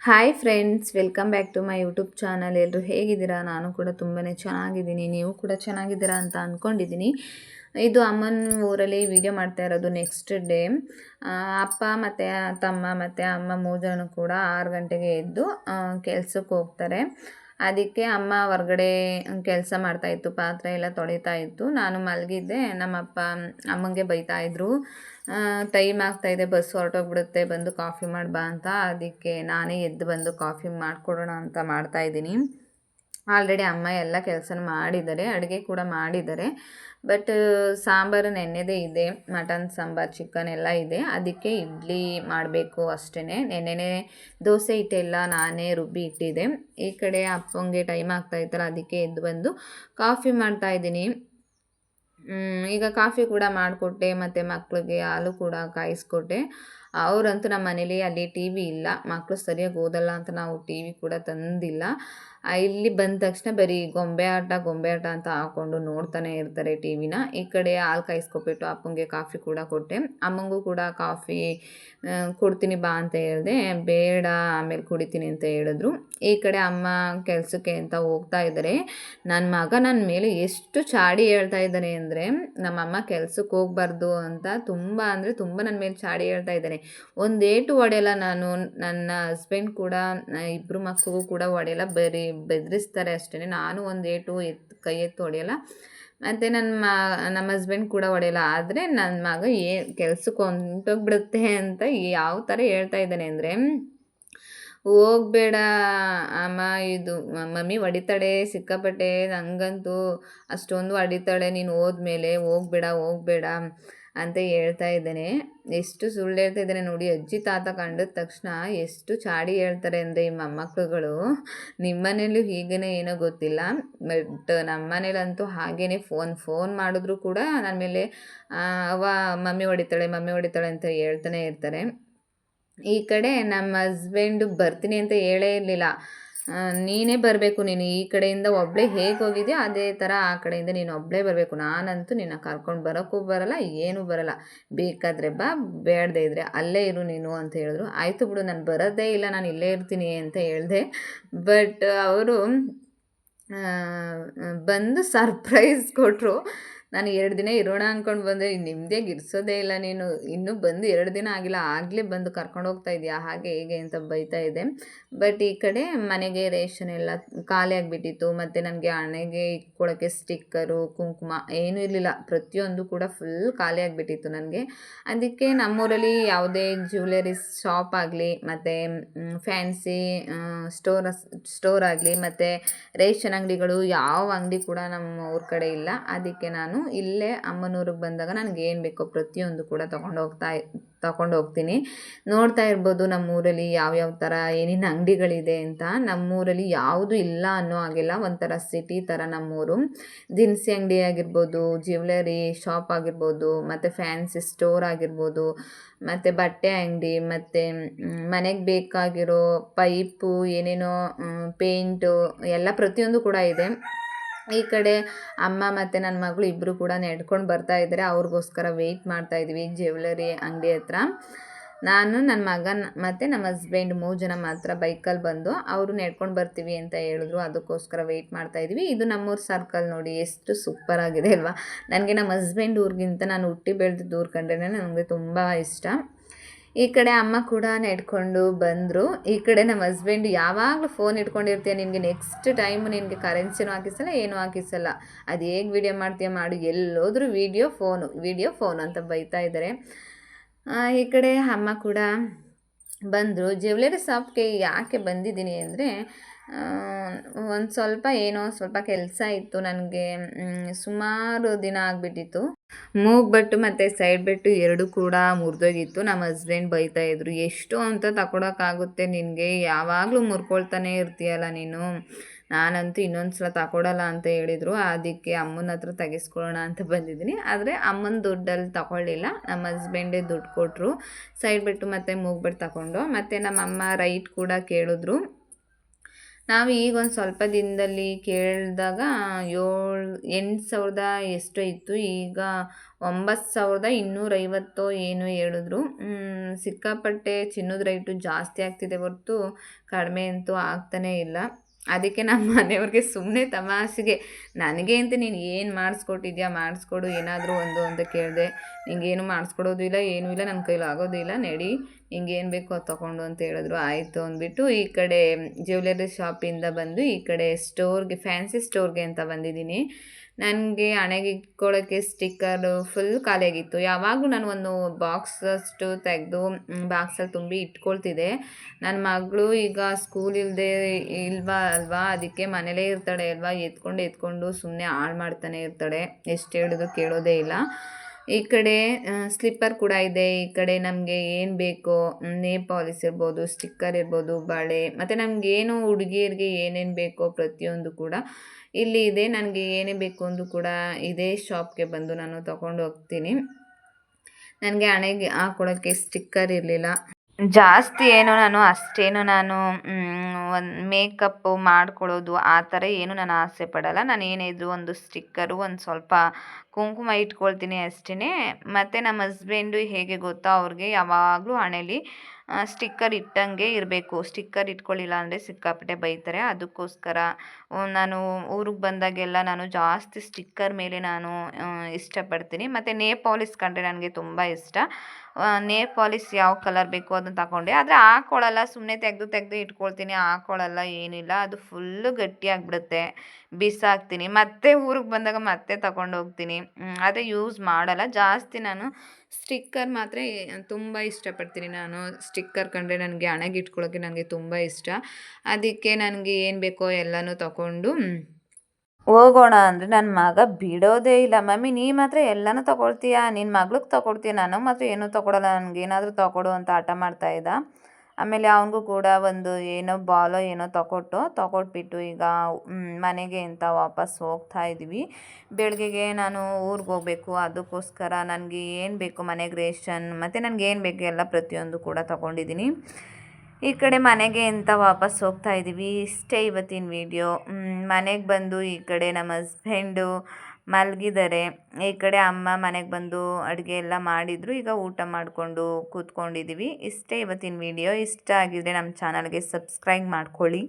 Hi friends welcome back to my YouTube channel ಎಲ್ಲರೂ ಹೇಗಿದ್ದೀರಾ? ನಾನು ಕೂಡ ತುಂಬಾ ಚೆನ್ನಾಗಿದ್ದೀನಿ. ನೀವು ಕೂಡ ಚೆನ್ನಾಗಿದ್ದೀರಾ ಅಂತ ಅಂದ್ಕೊಂಡಿದ್ದೀನಿ ಇದು ಅಮ್ಮನ ಊರಲ್ಲಿ ವಿಡಿಯೋ ಮಾಡ್ತಾ ಇರೋದು ನೆಕ್ಸ್ಟ್ ಡೇ ಅಪ್ಪ ಮತ್ತು ತಮ್ಮ ಮತ್ತು ಅಮ್ಮ ಮೂರು ಜನ ಕೂಡ ಆರು ಗಂಟೆಗೆ ಎದ್ದು ಕೆಲಸಕ್ಕೆ ಹೋಗ್ತಾರೆ. ಅದಕ್ಕೆ ಅಮ್ಮ ಹೊರಗಡೆ ಕೆಲಸ ಮಾಡ್ತಾಯಿತ್ತು ಪಾತ್ರೆ ಎಲ್ಲ ತೊಳಿತಾ ಇತ್ತು. ನಾನು ಮಲಗಿದ್ದೆ, ನಮ್ಮಪ್ಪ ಅಮ್ಮಂಗೆ ಬೈತಾಯಿದ್ರು ಟೈಮ್ ಆಗ್ತಾಯಿದೆ ಬಸ್ ಹೊರಟೋಗ್ಬಿಡುತ್ತೆ, ಬಂದು ಕಾಫಿ ಮಾಡಿ ಬಾ ಅಂತ. ಅದಕ್ಕೆ ನಾನೇ ಎದ್ದು ಬಂದು ಕಾಫಿ ಮಾಡಿಕೊಡೋಣ ಅಂತ ಮಾಡ್ತಾಯಿದ್ದೀನಿ ಆಲ್ರೆಡಿ ಅಮ್ಮ ಎಲ್ಲ ಕೆಲಸ ಮಾಡಿದ್ದಾರೆ, ಅಡುಗೆ ಕೂಡ ಮಾಡಿದ್ದಾರೆ. ಬಟ್, ಸಾಂಬಾರು ನೆನ್ನೆದೇ ಇದೆ, ಮಟನ್ ಸಾಂಬಾರು, ಚಿಕನ್ ಎಲ್ಲ ಇದೆ. ಅದಕ್ಕೆ ಇಡ್ಲಿ ಮಾಡಬೇಕು ಅಷ್ಟೇ ನೆನ್ನೆನೇ ದೋಸೆ ಹಿಟ್ಟೆಲ್ಲ ನಾನೇ ರುಬ್ಬಿ ಇಟ್ಟಿದ್ದೆ. ಈ ಕಡೆ ಅಪ್ಪಂಗೆ ಟೈಮ್ ಆಗ್ತಾ ಇತ್ತಲ್ಲ, ಅದಕ್ಕೆ ಎದ್ದು ಬಂದು ಕಾಫಿ ಮಾಡ್ತಾ ಇದ್ದೀನಿ. ಈಗ ಕಾಫಿ ಕೂಡ ಮಾಡಿಕೊಟ್ಟೆ, ಮತ್ತು ಮಕ್ಕಳಿಗೆ ಹಾಲು ಕೂಡ ಕಾಯಿಸ್ಕೊಟ್ಟೆ. ಅವರಂತೂ ನಮ್ಮ ಮನೇಲಿ ಅಲ್ಲಿ ಟಿ ವಿ ಇಲ್ಲ. ಮಕ್ಕಳು ಸರಿಯಾಗಿ ಓದಲ್ಲ ಅಂತ ನಾವು ಟಿ ವಿ ಕೂಡ ತಂದಿಲ್ಲ. ಇಲ್ಲಿ ಬಂದ ತಕ್ಷಣ ಬರೀ ಗೊಂಬೆ ಆಟ ಗೊಂಬೆ ಆಟ ಅಂತ ಹಾಕ್ಕೊಂಡು ನೋಡ್ತಾನೆ ಇರ್ತಾರೆ ಟಿ ವಿನ ಈ ಕಡೆ ಹಾಲು ಕಾಯಿಸ್ಕೊಬಿಟ್ಟು ಅಪ್ಪಂಗೆ ಕಾಫಿ ಕೂಡ ಕೊಟ್ಟೆ. ಅಮ್ಮಂಗೂ ಕೂಡ ಕಾಫಿ ಕೊಡ್ತೀನಿ ಬಾ ಅಂತ ಹೇಳಿದೆ. ಬೇಡ, ಆಮೇಲೆ ಕುಡಿತೀನಿ ಅಂತ ಹೇಳಿದ್ರು. ಈ ಕಡೆ ಅಮ್ಮ ಕೆಲಸಕ್ಕೆ ಅಂತ ಹೋಗ್ತಾ ಇದ್ದಾರೆ. ನನ್ನ ಮಗ ನನ್ನ ಮೇಲೆ ಎಷ್ಟು ಚಾಡಿ ಹೇಳ್ತಾ ಇದ್ದಾನೆ ಅಂದರೆ, ನಮ್ಮಮ್ಮ ಕೆಲಸಕ್ಕೆ ಹೋಗ್ಬಾರ್ದು ಅಂತ ತುಂಬ ಅಂದರೆ ತುಂಬ ನನ್ನ ಮೇಲೆ ಚಾಡಿ ಹೇಳ್ತಾ ಇದ್ದಾನೆ. ಒಂದೇಟು ಒಡೆಯಲ್ಲ ನಾನು, ನನ್ನ ಹಸ್ಬೆಂಡ್ ಕೂಡ ಇಬ್ಬರು ಮಕ್ಕಳಿಗೂ ಕೂಡ ಒಡೆಯಲ್ಲ, ಬರೀ ಬೆದರಿಸ್ತಾರೆ ಅಷ್ಟೇ ನಾನು ಒಂದು ಏಟು ಎತ್ತು ಕೈ ಎತ್ತು ಹೊಡೆಯಲ್ಲ ಮತ್ತು ನನ್ನ ಮ, ನಮ್ಮ ಹಸ್ಬೆಂಡ್ ಕೂಡ ಹೊಡೆಯಲ್ಲ ಆದರೆ ನನ್ನ ಮಗ ಏ, ಕೆಲ್ಸಕ್ಕೆ ಹೊಂಟೋಗ್ಬಿಡುತ್ತೆ ಅಂತ ಯಾವ ಥರ ಹೇಳ್ತಾ ಇದ್ದಾನೆ ಅಂದರೆ, ಹೋಗ್ಬೇಡ ಅಮ್ಮ, ಇದು ಮಮ್ಮಿ ಹೊಡಿತಾಳೆ, ಸಿಕ್ಕಾಪಟ್ಟೆ ನನಗಂತೂ ಅಷ್ಟೊಂದು ಹೊಡಿತಾಳೆ, ನೀನು ಹೋದ್ಮೇಲೆ ಹೋಗ್ಬೇಡ ಹೋಗ್ಬೇಡ. ಅಂತ ಹೇಳ್ತಾ ಇದ್ದಾನೆ. ಎಷ್ಟು ಸುಳ್ಳು ಹೇಳ್ತಾ ಇದ್ದಾನೆ ನೋಡಿ. ಅಜ್ಜಿ, ತಾತ ಕಂಡಿದ ತಕ್ಷಣ ಎಷ್ಟು ಚಾಡಿ ಹೇಳ್ತಾರೆ ಅಂದರೆ ಈ ಮೊಮ್ಮಕ್ಕಳುಗಳು ನಿಮ್ಮ ಮನೇಲೂ ಹೀಗೇ ಏನೋ ಗೊತ್ತಿಲ್ಲ. ಬಟ್ ನಮ್ಮ ಮನೇಲಂತೂ ಹಾಗೇ ಫೋನ್ ಫೋನ್ ಮಾಡಿದ್ರು ಕೂಡ ನನ್ನ ಮೇಲೆ ಅವ ಮಮ್ಮಿ ಹೊಡಿತಾಳೆ ಮಮ್ಮಿ ಹೊಡಿತಾಳೆ ಅಂತ ಹೇಳ್ತಾನೆ ಇರ್ತಾರೆ. ಈ ಕಡೆ ನಮ್ಮ ಹಸ್ಬೆಂಡು ಬರ್ತೀನಿ ಅಂತ ಹೇಳೇ ಇರಲಿಲ್ಲ. ನೀನೇ ಬರಬೇಕು, ನೀನು ಈ ಕಡೆಯಿಂದ ಒಬ್ಬಳೇ ಹೇಗೆ ಹೋಗಿದ್ಯಾ? ಅದೇ ಥರ ಆ ಕಡೆಯಿಂದ ನೀನು ಒಬ್ಬಳೇ ಬರಬೇಕು. ನಾನಂತೂ ನಿನ್ನ ಕರ್ಕೊಂಡು ಬರೋಕ್ಕೂ ಬರಲ್ಲ, ಏನೂ ಬರಲ್ಲ. ಬೇಕಾದರೆ ಬಾ, ಬೇಡದೇ ಇದ್ದರೆ ಅಲ್ಲೇ ಇರು ನೀನು ಅಂತ ಹೇಳಿದ್ರು. ಆಯಿತು ಬಿಡು, ನಾನು ಬರೋದೇ ಇಲ್ಲ, ನಾನು ಇಲ್ಲೇ ಇರ್ತೀನಿ ಅಂತ ಹೇಳಿದೆ. ಬಟ್ ಅವರು ಬಂದು ಸರ್ಪ್ರೈಸ್ ಕೊಟ್ಟರು ನಾನು ಎರಡು ದಿನ ಇರೋಣ ಅಂದ್ಕೊಂಡು ಬಂದರೆ ನಿಮ್ಮದೇ ಇರಿಸೋದೇ ಇಲ್ಲ ನೀನು. ಇನ್ನೂ ಬಂದು ಎರಡು ದಿನ ಆಗಿಲ್ಲ, ಆಗಲೇ ಬಂದು ಕರ್ಕೊಂಡು ಹೋಗ್ತಾ ಇದೆಯಾ, ಹಾಗೆ ಹೇಗೆ ಅಂತ ಬೈತಾ ಇದೆ. ಬಟ್ ಈ ಕಡೆ ಮನೆಗೆ ರೇಷನ್ ಎಲ್ಲ ಖಾಲಿ ಆಗಿಬಿಟ್ಟಿತ್ತು. ಮತ್ತು ನನಗೆ ಹಣೆಗೆ ಇಟ್ಕೊಳ್ಳೋಕ್ಕೆ ಸ್ಟಿಕ್ಕರು, ಕುಂಕುಮ ಏನೂ ಇರಲಿಲ್ಲ. ಪ್ರತಿಯೊಂದು ಕೂಡ ಫುಲ್ ಖಾಲಿ ಆಗಿಬಿಟ್ಟಿತ್ತು ನನಗೆ. ಅದಕ್ಕೆ ನಮ್ಮೂರಲ್ಲಿ ಯಾವುದೇ ಜ್ಯುವೆಲರೀಸ್ ಶಾಪ್ ಆಗಲಿ, ಮತ್ತು ಫ್ಯಾನ್ಸಿ ಸ್ಟೋರ್ ಸ್ಟೋರ್ ಆಗಲಿ, ಮತ್ತು ರೇಷನ್ ಅಂಗಡಿಗಳು ಯಾವ ಅಂಗಡಿ ಕೂಡ ನಮ್ಮ ಊರ ಕಡೆ ಇಲ್ಲ. ಅದಕ್ಕೆ ನಾನು ಇಲ್ಲೇ ಅಮ್ಮನೂರಿಗೆ ಬಂದಾಗ ನನಗೆ ಏನು ಬೇಕೋ ಪ್ರತಿಯೊಂದು ಕೂಡ ತೊಗೊಂಡು ಹೋಗ್ತಾ ತಗೊಂಡು ಹೋಗ್ತೀನಿ. ನೋಡ್ತಾ ಇರ್ಬೋದು ನಮ್ಮೂರಲ್ಲಿ ಯಾವ್ಯಾವ ಥರ ಏನೇನು ಅಂಗಡಿಗಳಿದೆ ಅಂತ. ನಮ್ಮೂರಲ್ಲಿ ಯಾವುದು ಇಲ್ಲ ಅನ್ನೋ ಹಾಗೆಲ್ಲ ಒಂಥರ ಸಿಟಿ ಥರ ನಮ್ಮೂರು. ದಿನಸಿ ಅಂಗಡಿ ಆಗಿರ್ಬೋದು, ಜ್ಯುವೆಲರಿ ಶಾಪ್ ಆಗಿರ್ಬೋದು, ಮತ್ತು ಫ್ಯಾನ್ಸಿ ಸ್ಟೋರ್ ಆಗಿರ್ಬೋದು, ಮತ್ತು ಬಟ್ಟೆ ಅಂಗಡಿ, ಮತ್ತು ಮನೆಗೆ ಬೇಕಾಗಿರೋ ಪೈಪು, ಏನೇನೋ ಪೇಂಟು, ಎಲ್ಲ ಪ್ರತಿಯೊಂದು ಕೂಡ ಇದೆ. ಈ ಕಡೆ ಅಮ್ಮ ಮತ್ತು ನನ್ನ ಮಗಳು ಇಬ್ಬರು ಕೂಡ ನೆಡ್ಕೊಂಡು ಬರ್ತಾ ಇದ್ದಾರೆ ಅವ್ರಿಗೋಸ್ಕರ ವೆಯ್ಟ್ ಮಾಡ್ತಾ ಇದ್ವಿ ಜ್ಯುವೆಲರಿ ಅಂಗಡಿ ಹತ್ರ. ನಾನು ನನ್ನ ಮಗನ ಮತ್ತು ನಮ್ಮ ಹಸ್ಬೆಂಡ್ ಮೂರು ಜನ ಮಾತ್ರ ಬೈಕಲ್ಲಿ ಬಂದು ಅವರು ನೆಡ್ಕೊಂಡು ಬರ್ತೀವಿ ಅಂತ ಹೇಳಿದ್ರು. ಅದಕ್ಕೋಸ್ಕರ ವೆಯ್ಟ್ ಮಾಡ್ತಾ ಇದ್ವಿ. ಇದು ನಮ್ಮೂರು ಸರ್ಕಲ್ ನೋಡಿ ಎಷ್ಟು ಸೂಪರ್ ಆಗಿದೆ ಅಲ್ವಾ? ನನಗೆ ನಮ್ಮ ಹಸ್ಬೆಂಡ್ ಊರಿಗಿಂತ ನಾನು ಹುಟ್ಟಿ ಬೆಳೆದು ಊರು ಕಂಡ್ರೆ ನನಗೆ ತುಂಬ ಇಷ್ಟ. ಈ ಕಡೆ ಅಮ್ಮ ಕೂಡ ನೆಡ್ಕೊಂಡು ಬಂದರು. ಈ ಕಡೆ ನಮ್ಮ ಹಸ್ಬೆಂಡ್ ಯಾವಾಗಲೂ ಫೋನ್ ಇಟ್ಕೊಂಡಿರ್ತೀಯ, ನಿನಗೆ ನೆಕ್ಸ್ಟ್ ಟೈಮ್ ನಿನಗೆ ಕರೆನ್ಸಿನೂ ಹಾಕಿಸಲ್ಲ, ಏನೂ ಹಾಕಿಸಲ್ಲ. ಅದು ಹೇಗೆ ವೀಡಿಯೋ ಮಾಡ್ತೀಯ ಮಾಡು, ಎಲ್ಲೋದ್ರೂ ವೀಡಿಯೋ ಫೋನು ವೀಡಿಯೋ ಫೋನ್ ಅಂತ ಬೈತಾ ಇದ್ದಾರೆ ಈ ಕಡೆ ಅಮ್ಮ ಕೂಡ ಬಂದರು. ಜ್ಯುವೆಲರಿ ಶಾಪ್ಗೆ ಯಾಕೆ ಬಂದಿದ್ದೀನಿ ಅಂದರೆ ಒಂದು ಸ್ವಲ್ಪ ಏನೋ ಸ್ವಲ್ಪ ಕೆಲಸ ಇತ್ತು ನನಗೆ. ಸುಮಾರು ದಿನ ಆಗಿಬಿಟ್ಟಿತ್ತು. ಬಟ್ಟು ಮತ್ತು ಸೈಡ್ ಬಿಟ್ಟು ಎರಡು ಕೂಡ ಮುರಿದೋಗಿತ್ತು. ನಮ್ಮ ಹಸ್ಬೆಂಡ್ ಬೈತಾ ಇದ್ರು, ಎಷ್ಟು ಅಂತ ತಗೊಳಕ್ಕಾಗುತ್ತೆ ನಿನಗೆ, ಯಾವಾಗಲೂ ಮುರ್ಕೊಳ್ತಾನೆ ಇರ್ತೀಯಲ್ಲ ನೀನು. ನಾನಂತೂ ಇನ್ನೊಂದು ಸಲ ತಗೊಳಲ್ಲ ಅಂತ ಹೇಳಿದರು. ಅದಕ್ಕೆ ಅಮ್ಮನ ಹತ್ರ ತೆಗೆಸ್ಕೊಳ್ಳೋಣ ಅಂತ ಬಂದಿದ್ದೀನಿ. ಆದರೆ ಅಮ್ಮನ ದುಡ್ಡಲ್ಲಿ ತಗೊಳ್ಳಿಲ್ಲ. ನಮ್ಮ ಹಸ್ಬೆಂಡೇ ದುಡ್ಡು ಕೊಟ್ಟರು ಸೈಡ್ ಬಿಟ್ಟು ಮತ್ತು ಮೂಗ್ಬಿಟ್ಟು ತಗೊಂಡು, ಮತ್ತು ನಮ್ಮ ಅಮ್ಮ ರೈಟ್ ಕೂಡ ಕೇಳಿದ್ರು. ನಾವು ಈಗ ಒಂದು ಸ್ವಲ್ಪ ದಿನದಲ್ಲಿ ಕೇಳಿದಾಗ ಏಳು, ಎಂಟು ಸಾವಿರದ ಎಷ್ಟೋ ಇತ್ತು. ಈಗ ಒಂಬತ್ತು ಸಾವಿರದ ಇನ್ನೂರೈವತ್ತೋ ಏನೋ ಹೇಳಿದ್ರು. ಸಿಕ್ಕಾಪಟ್ಟೆ ಚಿನ್ನದ ರೇಟು ಜಾಸ್ತಿ ಆಗ್ತಿದೆ ಹೊರತು ಕಡಿಮೆ ಅಂತೂ ಆಗ್ತಾನೇ ಇಲ್ಲ. ಅದಕ್ಕೆ ನಮ್ಮ ಮನೆಯವ್ರಿಗೆ ಸುಮ್ಮನೆ ತಮಾಷೆಗೆ, ನನಗೆ ಅಂತ ನೀನು ಏನು ಮಾಡಿಸ್ಕೊಟ್ಟಿದ್ಯಾ? ಮಾಡಿಸ್ಕೊಡು, ಏನಾದರೂ ಒಂದು ಅಂತ ಕೇಳಿದೆ. ನಿಂಗೇನು ಮಾಡಿಸ್ಕೊಡೋದು ಇಲ್ಲ, ಏನೂ ಇಲ್ಲ ನನ್ನ ಕೈಲಿ ಆಗೋದಿಲ್ಲ ಇಲ್ಲ. ನಡಿ ಏನು ಬೇಕೋ ಅದು ತೊಗೊಂಡು ಅಂತ ಹೇಳಿದ್ರು. ಆಯಿತು ಅಂದ್ಬಿಟ್ಟು ಈ ಕಡೆ ಜ್ಯುವೆಲರಿ ಶಾಪಿಂದ ಬಂದು ಈ ಕಡೆ ಸ್ಟೋರ್ಗೆ ಫ್ಯಾನ್ಸಿ ಸ್ಟೋರ್ಗೆ ಅಂತ ಬಂದಿದ್ದೀನಿ. ನನಗೆ ಹಣೆಗೆ ಇಟ್ಕೊಳ್ಳೋಕ್ಕೆ ಸ್ಟಿಕ್ಕರು ಫುಲ್ ಖಾಲಿಯಾಗಿತ್ತು. ಯಾವಾಗಲೂ ನಾನು ಒಂದು ಬಾಕ್ಸ್ ಅಷ್ಟು ತೆಗೆದು ಬಾಕ್ಸಲ್ಲಿ ತುಂಬಿ ಇಟ್ಕೊಳ್ತಿದ್ದೆ. ನನ್ನ ಮಗಳು ಈಗ ಸ್ಕೂಲ್ ಇಲ್ಲದೆ ಇಲ್ವಾ ಅಲ್ವಾ, ಅದಕ್ಕೆ ಮನೇಲೇ ಇರ್ತಾಳೆ ಅಲ್ವಾ, ಎತ್ಕೊಂಡು ಎತ್ಕೊಂಡು ಸುಮ್ಮನೆ ಹಾಳು ಮಾಡ್ತಾನೆ ಇರ್ತಾಳೆ. ಎಷ್ಟು ಹೇಳಿದ್ರು ಕೇಳೋದೇ ಇಲ್ಲ. ಈ ಕಡೆ ಸ್ಲಿಪ್ಪರ್ ಕೂಡ ಇದೆ. ಈ ಕಡೆ ನಮಗೆ ಏನು ಬೇಕೋ ನೇ ಪಾಲಿಸ್ ಇರ್ಬೋದು, ಸ್ಟಿಕ್ಕರ್ ಇರ್ಬೋದು, ಬಳೆ, ಮತ್ತು ಏನು ಹುಡುಗಿಯರಿಗೆ ಏನೇನು ಬೇಕೋ ಪ್ರತಿಯೊಂದು ಕೂಡ ಇಲ್ಲಿ ಇದೆ. ನನಗೆ ಏನೇ ಬೇಕು ಅಂದರೂ ಕೂಡ ಇದೇ ಶಾಪ್ಗೆ ಬಂದು ನಾನು ತಗೊಂಡು ಹೋಗ್ತೀನಿ. ನನಗೆ ಹಣೆಗೆ ಹಾಕೊಳ್ಳೋಕ್ಕೆ ಸ್ಟಿಕ್ಕರ್ ಇರಲಿಲ್ಲ. ಜಾಸ್ತಿ ಏನು ನಾನು, ಅಷ್ಟೇನು ನಾನು ಒಂದು ಮೇಕಪ್ ಮಾಡ್ಕೊಳ್ಳೋದು ಆ ಥರ ಏನು ನಾನು ಆಸೆ ಪಡಲ್ಲ. ನಾನು ಏನೇ ಇದ್ದರೂ ಒಂದು ಸ್ಟಿಕ್ಕರು, ಒಂದು ಸ್ವಲ್ಪ ಕುಂಕುಮ ಇಟ್ಕೊಳ್ತೀನಿ ಅಷ್ಟೇ ಮತ್ತು ನಮ್ಮ ಹಸ್ಬೆಂಡು ಹೇಗೆ ಗೊತ್ತಾ? ಅವ್ರಿಗೆ ಯಾವಾಗಲೂ ಹಣೆಯಲ್ಲಿ ಸ್ಟಿಕ್ಕರ್ ಇಟ್ಟಂಗೆ ಇರಬೇಕು. ಸ್ಟಿಕ್ಕರ್ ಇಟ್ಕೊಳ್ಳಿಲ್ಲ ಅಂದರೆ ಸಿಕ್ಕಾಪಟ್ಟೆ ಬೈತಾರೆ. ಅದಕ್ಕೋಸ್ಕರ ನಾನು ಊರಿಗೆ ಬಂದಾಗೆಲ್ಲ ನಾನು ಜಾಸ್ತಿ ಸ್ಟಿಕ್ಕರ್ ಮೇಲೆ ನಾನು ಇಷ್ಟಪಡ್ತೀನಿ. ಮತ್ತು ನೇ ಪಾಲಿಸ್ ಕಂಡ್ರೆ ನನಗೆ ತುಂಬ ಇಷ್ಟ. ನೇ ಪಾಲಿಸ್ ಯಾವ ಕಲರ್ ಬೇಕು ಅದನ್ನು ತಗೊಂಡೆ. ಆದರೆ ಹಾಕ್ಕೊಳ್ಳಲ್ಲ ಸುಮ್ಮನೆ ತೆಗೆದು ತೆಗೆದು ಇಟ್ಕೊಳ್ತೀನಿ. ಹಾಕ್ಕೊಳ್ಳಲ್ಲ ಏನಿಲ್ಲ. ಅದು ಫುಲ್ಲು ಗಟ್ಟಿಯಾಗಿಬಿಡುತ್ತೆ ಬಿಸಾಕ್ತೀನಿ. ಮತ್ತೆ ಊರಿಗೆ ಬಂದಾಗ ಮತ್ತೆ ತಗೊಂಡು ಹೋಗ್ತೀನಿ ಅದೇ ಯೂಸ್ ಮಾಡಲ್ಲ. ಜಾಸ್ತಿ ನಾನು ಸ್ಟಿಕ್ಕರ್ ಮಾತ್ರ ತುಂಬ ಇಷ್ಟಪಡ್ತೀನಿ. ನಾನು ಸ್ಟಿಕ್ಕರ್ ಕಂಡ್ರೆ ನನಗೆ ಹಣೆಗೆ ಇಟ್ಕೊಳ್ಳೋಕ್ಕೆ ನನಗೆ ತುಂಬ ಇಷ್ಟ. ಅದಕ್ಕೆ ನನಗೆ ಏನು ಬೇಕೋ ಎಲ್ಲನೂ ತಗೊಂಡು ಹೋಗೋಣ ಅಂದರೆ ನನ್ನ ಮಗ ಬಿಡೋದೇ ಇಲ್ಲ. ಮಮ್ಮಿ, ನೀ ಮಾತ್ರ ಎಲ್ಲನೂ ತಗೊಳ್ತೀಯಾ? ನಿನ್ನ ಮಗ್ಳಿಗೆ ತಗೊಳ್ತೀಯ? ನಾನು ಮಾತ್ರ ಏನೂ ತಗೊಳಲ್ಲ. ನನಗೇನಾದರೂ ತಗೊಡು ಅಂತ ಆಟ ಮಾಡ್ತಾ ಇದ್ದ. ಆಮೇಲೆ ಅವನಿಗೂ ಕೂಡ ಒಂದು ಏನೋ ಬಾಲೋ ಏನೋ ತಗೊಟ್ಟು ತಗೊಟ್ಬಿಟ್ಟು ಈಗ ಮನೆಗೆ ಅಂತ ವಾಪಸ್ ಹೋಗ್ತಾ ಇದ್ದೀವಿ. ಬೆಳಗ್ಗೆಗೆ ನಾನು ಊರಿಗೆ ಹೋಗಬೇಕು, ಅದಕ್ಕೋಸ್ಕರ ನನಗೆ ಏನು ಬೇಕು ಮನೆಗೆ ರೇಷನ್, ಮತ್ತು ನನಗೆ ಏನು ಬೇಕು ಎಲ್ಲ ಪ್ರತಿಯೊಂದು ಕೂಡ ತಗೊಂಡಿದ್ದೀನಿ. ಈ ಕಡೆ ಮನೆಗೆ ಅಂತ ವಾಪಸ್ ಹೋಗ್ತಾ ಇದ್ದೀವಿ. ಇಷ್ಟೇ ಇವತ್ತಿನ ವಿಡಿಯೋ ಮನೆಗೆ ಬಂದು ಈ ಕಡೆ ನಮ್ಮ ಹಸ್ಬೆಂಡು ಮಲಗಿದ್ದಾರೆ ಈ ಕಡೆ ಅಮ್ಮ ಮನೆಗೆ ಬಂದು ಅಡುಗೆ ಎಲ್ಲ ಮಾಡಿದರು. ಈಗ ಊಟ ಮಾಡಿಕೊಂಡು ಕೂತ್ಕೊಂಡಿದ್ದೀವಿ ಇಷ್ಟೇ ಇವತ್ತಿನ ವಿಡಿಯೋ ಇಷ್ಟ ಆಗಿದ್ದರೆ ನಮ್ಮ ಚಾನಲ್ಗೆ ಸಬ್ಸ್ಕ್ರೈಬ್ ಮಾಡ್ಕೊಳ್ಳಿ.